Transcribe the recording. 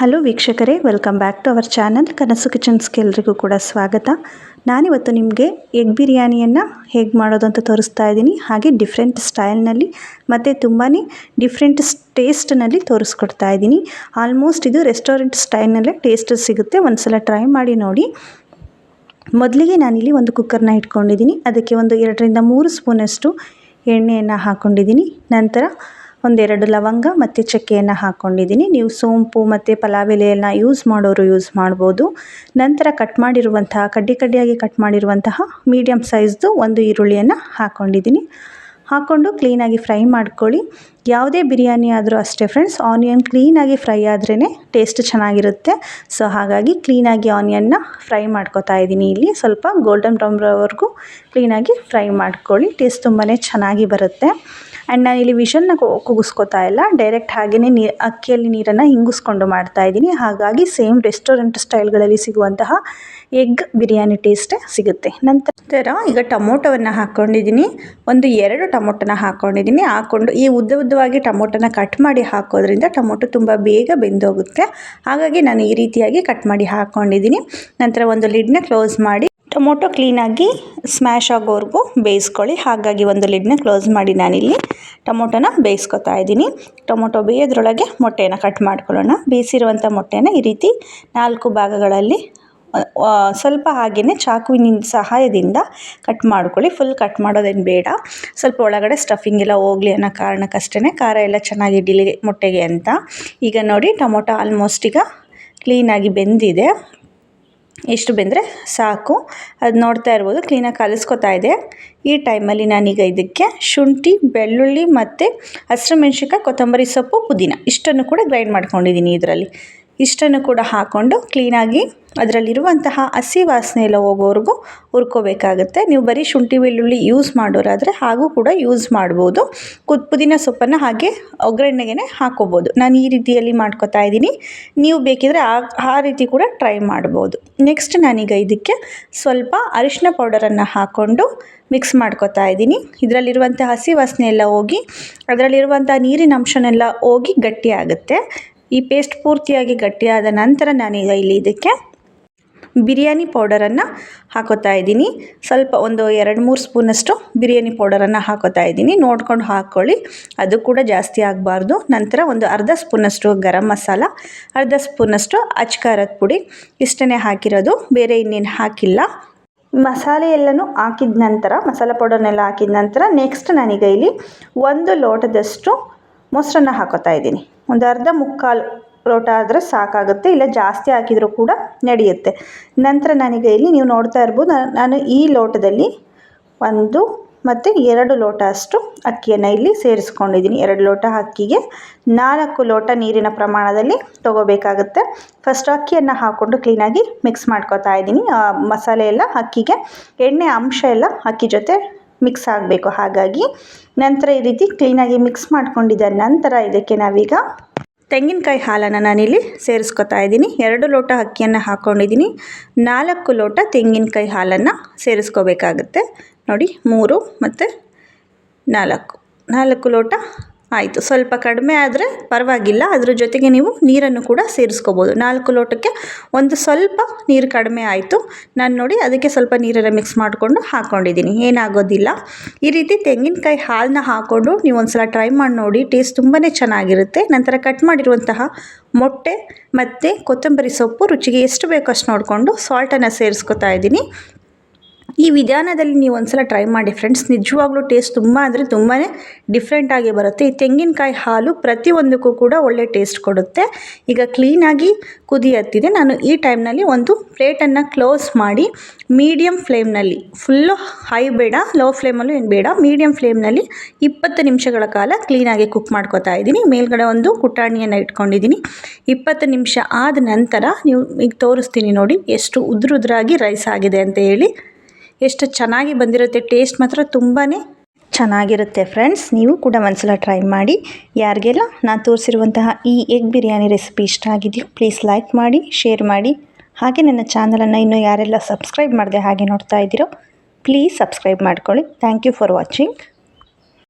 Hello ವೀಕ್ಷಕರೇ welcome back to our channel Kanasu ಕಿಚನ್ಸ್ಗೆ ಎಲ್ರಿಗೂ ಕೂಡ ಸ್ವಾಗತ. ನಾನಿವತ್ತು ನಿಮಗೆ ಎಗ್ ಬಿರಿಯಾನಿಯನ್ನು ಹೇಗೆ ಮಾಡೋದು ಅಂತ ತೋರಿಸ್ತಾ ಇದ್ದೀನಿ. ಹಾಗೆ ಡಿಫ್ರೆಂಟ್ ಸ್ಟೈಲ್ನಲ್ಲಿ ಮತ್ತು ತುಂಬಾ ಡಿಫ್ರೆಂಟ್ ಟೇಸ್ಟ್ನಲ್ಲಿ ತೋರಿಸ್ಕೊಡ್ತಾ ಇದ್ದೀನಿ. ಆಲ್ಮೋಸ್ಟ್ ಇದು ರೆಸ್ಟೋರೆಂಟ್ ಸ್ಟೈಲ್ನಲ್ಲೇ ಟೇಸ್ಟ್ ಸಿಗುತ್ತೆ. ಒಂದ್ಸಲ ಟ್ರೈ ಮಾಡಿ ನೋಡಿ. ಮೊದಲಿಗೆ ನಾನಿಲ್ಲಿ ಒಂದು ಕುಕ್ಕರ್ನ ಇಟ್ಕೊಂಡಿದ್ದೀನಿ. ಅದಕ್ಕೆ ಒಂದು ಎರಡರಿಂದ ಮೂರು ಸ್ಪೂನಷ್ಟು ಎಣ್ಣೆಯನ್ನು ಹಾಕ್ಕೊಂಡಿದ್ದೀನಿ ನಂತರ ಒಂದೆರಡು ಲವಂಗ ಮತ್ತು ಚಕ್ಕೆಯನ್ನು ಹಾಕ್ಕೊಂಡಿದ್ದೀನಿ ನೀವು ಸೋಂಪು ಮತ್ತು ಪಲಾವ್ ಎಲೆಯನ್ನು ಯೂಸ್ ಮಾಡೋರು ಯೂಸ್ ಮಾಡ್ಬೋದು. ನಂತರ ಕಟ್ ಮಾಡಿರುವಂತಹ ಕಡ್ಡಿ ಕಡ್ಡಿಯಾಗಿ ಕಟ್ ಮಾಡಿರುವಂತಹ ಮೀಡಿಯಮ್ ಸೈಜ್ದು ಒಂದು ಈರುಳ್ಳಿಯನ್ನು ಹಾಕ್ಕೊಂಡಿದ್ದೀನಿ ಹಾಕ್ಕೊಂಡು ಕ್ಲೀನಾಗಿ ಫ್ರೈ ಮಾಡ್ಕೊಳ್ಳಿ. ಯಾವುದೇ ಬಿರಿಯಾನಿ ಆದರೂ ಅಷ್ಟೇ ಫ್ರೆಂಡ್ಸ್ ಆನಿಯನ್ ಕ್ಲೀನಾಗಿ ಫ್ರೈ ಆದ್ರೇ ಟೇಸ್ಟ್ ಚೆನ್ನಾಗಿರುತ್ತೆ. ಸೊ ಹಾಗಾಗಿ ಕ್ಲೀನಾಗಿ ಆನಿಯನ್ನ ಫ್ರೈ ಮಾಡ್ಕೊತಾ ಇದ್ದೀನಿ ಇಲ್ಲಿ. ಸ್ವಲ್ಪ ಗೋಲ್ಡನ್ ಬ್ರೌನ್ವರೆಗೂ ಕ್ಲೀನಾಗಿ ಫ್ರೈ ಮಾಡ್ಕೊಳ್ಳಿ. ಟೇಸ್ಟ್ ತುಂಬಾ ಚೆನ್ನಾಗಿ ಬರುತ್ತೆ. ಆ್ಯಂಡ್ ಇಲ್ಲಿ ವಿಷನ್ನ ಕೂಗಿಸ್ಕೊತಾ ಇಲ್ಲ. ಡೈರೆಕ್ಟ್ ಹಾಗೆಯೇ ನೀ ಅಕ್ಕಿಯಲ್ಲಿ ನೀರನ್ನು ಹಿಂಗಿಸ್ಕೊಂಡು ಮಾಡ್ತಾ ಇದ್ದೀನಿ. ಹಾಗಾಗಿ ಸೇಮ್ ರೆಸ್ಟೋರೆಂಟ್ ಸ್ಟೈಲ್ಗಳಲ್ಲಿ ಸಿಗುವಂತಹ ಎಗ್ ಬಿರಿಯಾನಿ ಟೇಸ್ಟೇ ಸಿಗುತ್ತೆ. ನಂತರ ಈಗ ಟೊಮೊಟೊವನ್ನು ಹಾಕ್ಕೊಂಡಿದ್ದೀನಿ ಒಂದು ಎರಡು ಟೊಮೊಟೊನ ಹಾಕ್ಕೊಂಡಿದ್ದೀನಿ ಹಾಕ್ಕೊಂಡು ಈ ಉದ್ದ ಉದ್ದವಾಗಿ ಟೊಮೊಟೊನ ಕಟ್ ಮಾಡಿ ಹಾಕೋದ್ರಿಂದ ಟೊಮೊಟೊ ತುಂಬ ಬೇಗ ಬೆಂದೋಗುತ್ತೆ. ಹಾಗಾಗಿ ನಾನು ಈ ರೀತಿಯಾಗಿ ಕಟ್ ಮಾಡಿ ಹಾಕ್ಕೊಂಡಿದ್ದೀನಿ ನಂತರ ಒಂದು ಲಿಡ್ನ ಕ್ಲೋಸ್ ಮಾಡಿ ಟೊಮೊಟೊ ಕ್ಲೀನಾಗಿ ಸ್ಮ್ಯಾಶ್ ಆಗೋವರೆಗೂ ಬೇಯಿಸ್ಕೊಳ್ಳಿ. ಹಾಗಾಗಿ ಒಂದು ಲಿಡ್ನ ಕ್ಲೋಸ್ ಮಾಡಿ ನಾನಿಲ್ಲಿ ಟೊಮೊಟೊನ ಬೇಯಿಸ್ಕೊತಾ ಇದ್ದೀನಿ. ಟೊಮೊಟೊ ಬೇಯೋದ್ರೊಳಗೆ ಮೊಟ್ಟೆನ ಕಟ್ ಮಾಡ್ಕೊಳ್ಳೋಣ. ಬೇಯಿಸಿರುವಂಥ ಮೊಟ್ಟೆನ ಈ ರೀತಿ ನಾಲ್ಕು ಭಾಗಗಳಲ್ಲಿ ಸ್ವಲ್ಪ ಹಾಗೆಯೇ ಚಾಕುವಿನ ಸಹಾಯದಿಂದ ಕಟ್ ಮಾಡ್ಕೊಳ್ಳಿ. ಫುಲ್ ಕಟ್ ಮಾಡೋದೇನು ಬೇಡ. ಸ್ವಲ್ಪ ಒಳಗಡೆ ಸ್ಟಫಿಂಗ್ ಎಲ್ಲ ಹೋಗಲಿ ಅನ್ನೋ ಕಾರಣಕ್ಕಷ್ಟೇ ಖಾರ ಎಲ್ಲ ಚೆನ್ನಾಗಿ ಹಿಡಿಲಿ ಮೊಟ್ಟೆಗೆ ಅಂತ. ಈಗ ನೋಡಿ ಟೊಮೊಟೊ ಆಲ್ಮೋಸ್ಟ್ ಈಗ ಕ್ಲೀನಾಗಿ ಬೆಂದಿದೆ. ಎಷ್ಟು ಬೆಂದರೆ ಸಾಕು. ಅದು ನೋಡ್ತಾ ಇರ್ಬೋದು ಕ್ಲೀನಾಗಿ ಕಲಿಸ್ಕೊತಾ ಇದೆ. ಈ ಟೈಮಲ್ಲಿ ನಾನೀಗ ಇದಕ್ಕೆ ಶುಂಠಿ, ಬೆಳ್ಳುಳ್ಳಿ ಮತ್ತು ಹಸಿರು ಮೆಣ್ಸಿನ್ಕಾಯಿ ಕೊತ್ತಂಬರಿ ಸೊಪ್ಪು, ಪುದೀನ ಇಷ್ಟನ್ನು ಕೂಡ ಗ್ರೈಂಡ್ ಮಾಡ್ಕೊಂಡಿದ್ದೀನಿ ಇದರಲ್ಲಿ. ಇಷ್ಟನ್ನು ಕೂಡ ಹಾಕ್ಕೊಂಡು ಕ್ಲೀನಾಗಿ ಅದರಲ್ಲಿರುವಂತಹ ಹಸಿ ವಾಸನೆ ಎಲ್ಲ ಹೋಗೋವರೆಗೂ ಹುರ್ಕೋಬೇಕಾಗುತ್ತೆ. ನೀವು ಬರೀ ಶುಂಠಿ ಬೆಳ್ಳುಳ್ಳಿ ಯೂಸ್ ಮಾಡೋರಾದರೆ ಹಾಗೂ ಕೂಡ ಯೂಸ್ ಮಾಡ್ಬೋದು. ಕುದ್, ಪುದೀನ ಸೊಪ್ಪನ್ನು ಹಾಗೆ ಒಗ್ಗರಣೆಗೆ ಹಾಕೋಬೋದು. ನಾನು ಈ ರೀತಿಯಲ್ಲಿ ಮಾಡ್ಕೊತಾ ಇದ್ದೀನಿ. ನೀವು ಬೇಕಿದ್ರೆ ಆ ಆ ರೀತಿ ಕೂಡ ಟ್ರೈ ಮಾಡ್ಬೋದು. ನೆಕ್ಸ್ಟ್ ನಾನೀಗ ಇದಕ್ಕೆ ಸ್ವಲ್ಪ ಅರಿಶಿನ ಪೌಡರನ್ನು ಹಾಕ್ಕೊಂಡು ಮಿಕ್ಸ್ ಮಾಡ್ಕೊತಾ ಇದ್ದೀನಿ. ಇದರಲ್ಲಿರುವಂಥ ಹಸಿ ವಾಸನೆ ಎಲ್ಲ ಹೋಗಿ ಅದರಲ್ಲಿರುವಂಥ ನೀರಿನ ಅಂಶನೆಲ್ಲ ಹೋಗಿ ಗಟ್ಟಿಯಾಗುತ್ತೆ. ಈ ಪೇಸ್ಟ್ ಪೂರ್ತಿಯಾಗಿ ಗಟ್ಟಿಯಾದ ನಂತರ ನಾನೀಗ ಇಲ್ಲಿ ಇದಕ್ಕೆ ಬಿರಿಯಾನಿ ಪೌಡರನ್ನು ಹಾಕೋತಾ ಇದ್ದೀನಿ. ಸ್ವಲ್ಪ ಒಂದು ಎರಡು ಮೂರು ಸ್ಪೂನಷ್ಟು ಬಿರಿಯಾನಿ ಪೌಡರನ್ನು ಹಾಕೋತಾ ಇದ್ದೀನಿ. ನೋಡ್ಕೊಂಡು ಹಾಕ್ಕೊಳ್ಳಿ. ಅದು ಕೂಡ ಜಾಸ್ತಿ ಆಗಬಾರ್ದು. ನಂತರ ಒಂದು ಅರ್ಧ ಸ್ಪೂನಷ್ಟು ಗರಂ ಮಸಾಲ, ಅರ್ಧ ಸ್ಪೂನಷ್ಟು ಅಚ್ಕಾರದ ಪುಡಿ. ಇಷ್ಟನ್ನೇ ಹಾಕಿರೋದು. ಬೇರೆ ಇನ್ನೇನು ಹಾಕಿಲ್ಲ. ಮಸಾಲೆ ಎಲ್ಲನೂ ಹಾಕಿದ ನಂತರ, ಮಸಾಲೆ ಪೌಡರ್ನೆಲ್ಲ ಹಾಕಿದ ನಂತರ ನೆಕ್ಸ್ಟ್ ನಾನೀಗ ಇಲ್ಲಿ ಒಂದು ಲೋಟದಷ್ಟು ಮೊಸರನ್ನ ಹಾಕೋತಾ ಇದ್ದೀನಿ. ಒಂದು ಅರ್ಧ ಮುಕ್ಕಾಲು ಲೋಟ ಆದರೆ ಸಾಕಾಗುತ್ತೆ, ಇಲ್ಲ ಜಾಸ್ತಿ ಹಾಕಿದರೂ ಕೂಡ ನಡೆಯುತ್ತೆ. ನಂತರ ನನಗೆ ಇಲ್ಲಿ ನೀವು ನೋಡ್ತಾ ಇರ್ಬೋದು, ನಾನು ಈ ಲೋಟದಲ್ಲಿ ಒಂದು ಮತ್ತು ಎರಡು ಲೋಟ ಅಷ್ಟು ಅಕ್ಕಿಯನ್ನು ಇಲ್ಲಿ ಸೇರಿಸ್ಕೊಂಡಿದ್ದೀನಿ. ಎರಡು ಲೋಟ ಅಕ್ಕಿಗೆ ನಾಲ್ಕು ಲೋಟ ನೀರಿನ ಪ್ರಮಾಣದಲ್ಲಿ ತೊಗೋಬೇಕಾಗುತ್ತೆ. ಫಸ್ಟ್ ಅಕ್ಕಿಯನ್ನು ಹಾಕ್ಕೊಂಡು ಕ್ಲೀನಾಗಿ ಮಿಕ್ಸ್ ಮಾಡ್ಕೋತಾ ಇದ್ದೀನಿ. ಮಸಾಲೆ ಎಲ್ಲ ಅಕ್ಕಿಗೆ, ಎಣ್ಣೆ ಅಂಶ ಎಲ್ಲ ಅಕ್ಕಿ ಜೊತೆ ಮಿಕ್ಸ್ ಆಗಬೇಕು. ಹಾಗಾಗಿ ನಂತರ ಈ ರೀತಿ ಕ್ಲೀನಾಗಿ ಮಿಕ್ಸ್ ಮಾಡ್ಕೊಂಡಿದ್ದ ನಂತರ ಇದಕ್ಕೆ ನಾವೀಗ ತೆಂಗಿನಕಾಯಿ ಹಾಲನ್ನು ನಾನಿಲ್ಲಿ ಸೇರಿಸ್ಕೊತಾ ಇದ್ದೀನಿ. ಎರಡು ಲೋಟ ಅಕ್ಕಿಯನ್ನು ಹಾಕ್ಕೊಂಡಿದ್ದೀನಿ ನಾಲ್ಕು ಲೋಟ ತೆಂಗಿನಕಾಯಿ ಹಾಲನ್ನು ಸೇರಿಸ್ಕೋಬೇಕಾಗುತ್ತೆ. ನೋಡಿ, ಮೂರು ಮತ್ತು ನಾಲ್ಕು. ನಾಲ್ಕು ಲೋಟ ಆಯಿತು. ಸ್ವಲ್ಪ ಕಡಿಮೆ ಆದರೆ ಪರವಾಗಿಲ್ಲ. ಅದರ ಜೊತೆಗೆ ನೀವು ನೀರನ್ನು ಕೂಡ ಸೇರಿಸ್ಕೋಬೋದು. ನಾಲ್ಕು ಲೋಟಕ್ಕೆ ಒಂದು ಸ್ವಲ್ಪ ನೀರು ಕಡಿಮೆ ಆಯಿತು. ನಾನು ನೋಡಿ ಅದಕ್ಕೆ ಸ್ವಲ್ಪ ನೀರನ್ನು ಮಿಕ್ಸ್ ಮಾಡಿಕೊಂಡು ಹಾಕ್ಕೊಂಡಿದ್ದೀನಿ ಏನಾಗೋದಿಲ್ಲ. ಈ ರೀತಿ ತೆಂಗಿನಕಾಯಿ ಹಾಲನ್ನ ಹಾಕ್ಕೊಂಡು ನೀವು ಒಂದು ಸಲ ಟ್ರೈ ಮಾಡಿ ನೋಡಿ ಟೇಸ್ಟ್ ತುಂಬಾ ಚೆನ್ನಾಗಿರುತ್ತೆ. ನಂತರ ಕಟ್ ಮಾಡಿರುವಂತಹ ಮೊಟ್ಟೆ ಮತ್ತು ಕೊತ್ತಂಬರಿ ಸೊಪ್ಪು ರುಚಿಗೆ ಎಷ್ಟು ಬೇಕೋ ಅಷ್ಟು ನೋಡಿಕೊಂಡು ಸಾಲ್ಟನ್ನು ಸೇರಿಸ್ಕೊತಾ ಇದ್ದೀನಿ. ಈ ವಿಧಾನದಲ್ಲಿ ನೀವು ಒಂದ್ಸಲ ಟ್ರೈ ಮಾಡಿ ಫ್ರೆಂಡ್ಸ್ ನಿಜವಾಗ್ಲೂ ಟೇಸ್ಟ್ ತುಂಬ ಅಂದರೆ ತುಂಬಾ ಡಿಫ್ರೆಂಟಾಗಿ ಬರುತ್ತೆ. ಈ ತೆಂಗಿನಕಾಯಿ ಹಾಲು ಪ್ರತಿಯೊಂದಕ್ಕೂ ಕೂಡ ಒಳ್ಳೆ ಟೇಸ್ಟ್ ಕೊಡುತ್ತೆ. ಈಗ ಕ್ಲೀನಾಗಿ ಕುದಿ ಹತ್ತಿದೆ. ನಾನು ಈ ಟೈಮ್ನಲ್ಲಿ ಒಂದು ಪ್ಲೇಟನ್ನು ಕ್ಲೋಸ್ ಮಾಡಿ ಮೀಡಿಯಮ್ ಫ್ಲೇಮ್ನಲ್ಲಿ ಫುಲ್ಲು ಹೈ ಬೇಡ ಲೋ ಫ್ಲೇಮಲ್ಲೂ ಏನು ಬೇಡ ಮೀಡಿಯಮ್ ಫ್ಲೇಮ್ನಲ್ಲಿ ಇಪ್ಪತ್ತು ನಿಮಿಷಗಳ ಕಾಲ ಕ್ಲೀನಾಗಿ ಕುಕ್ ಮಾಡ್ಕೋತಾ ಇದ್ದೀನಿ. ಮೇಲ್ಗಡೆ ಒಂದು ಕುಟಾಣಿಯನ್ನು ಇಟ್ಕೊಂಡಿದ್ದೀನಿ. ಇಪ್ಪತ್ತು ನಿಮಿಷ ಆದ ನಂತರ ನೀವು ಈಗ ತೋರಿಸ್ತೀನಿ ನೋಡಿ, ಎಷ್ಟು ಉದ್ರುದ್ರಾಗಿ ರೈಸ್ ಆಗಿದೆ ಅಂತ ಹೇಳಿ. ಎಷ್ಟು ಚೆನ್ನಾಗಿ ಬಂದಿರುತ್ತೆ ಟೇಸ್ಟ್ ಮಾತ್ರ ತುಂಬಾ ಚೆನ್ನಾಗಿರುತ್ತೆ ಫ್ರೆಂಡ್ಸ್ ನೀವು ಕೂಡ ಒಂದ್ಸಲ ಟ್ರೈ ಮಾಡಿ. ಯಾರಿಗೆಲ್ಲ ನಾನು ತೋರಿಸಿರುವಂತಹ ಈ ಎಗ್ ಬಿರಿಯಾನಿ ರೆಸಿಪಿ ಇಷ್ಟ ಆಗಿದೆಯೋ ಪ್ಲೀಸ್ ಲೈಕ್ ಮಾಡಿ ಶೇರ್ ಮಾಡಿ. ಹಾಗೆ ನನ್ನ ಚಾನಲನ್ನು ಇನ್ನೂ ಯಾರೆಲ್ಲ ಸಬ್ಸ್ಕ್ರೈಬ್ ಮಾಡಿದೆ ಹಾಗೆ ನೋಡ್ತಾ ಇದ್ದೀರೋ ಪ್ಲೀಸ್ ಸಬ್ಸ್ಕ್ರೈಬ್ ಮಾಡ್ಕೊಳ್ಳಿ. Thank you for watching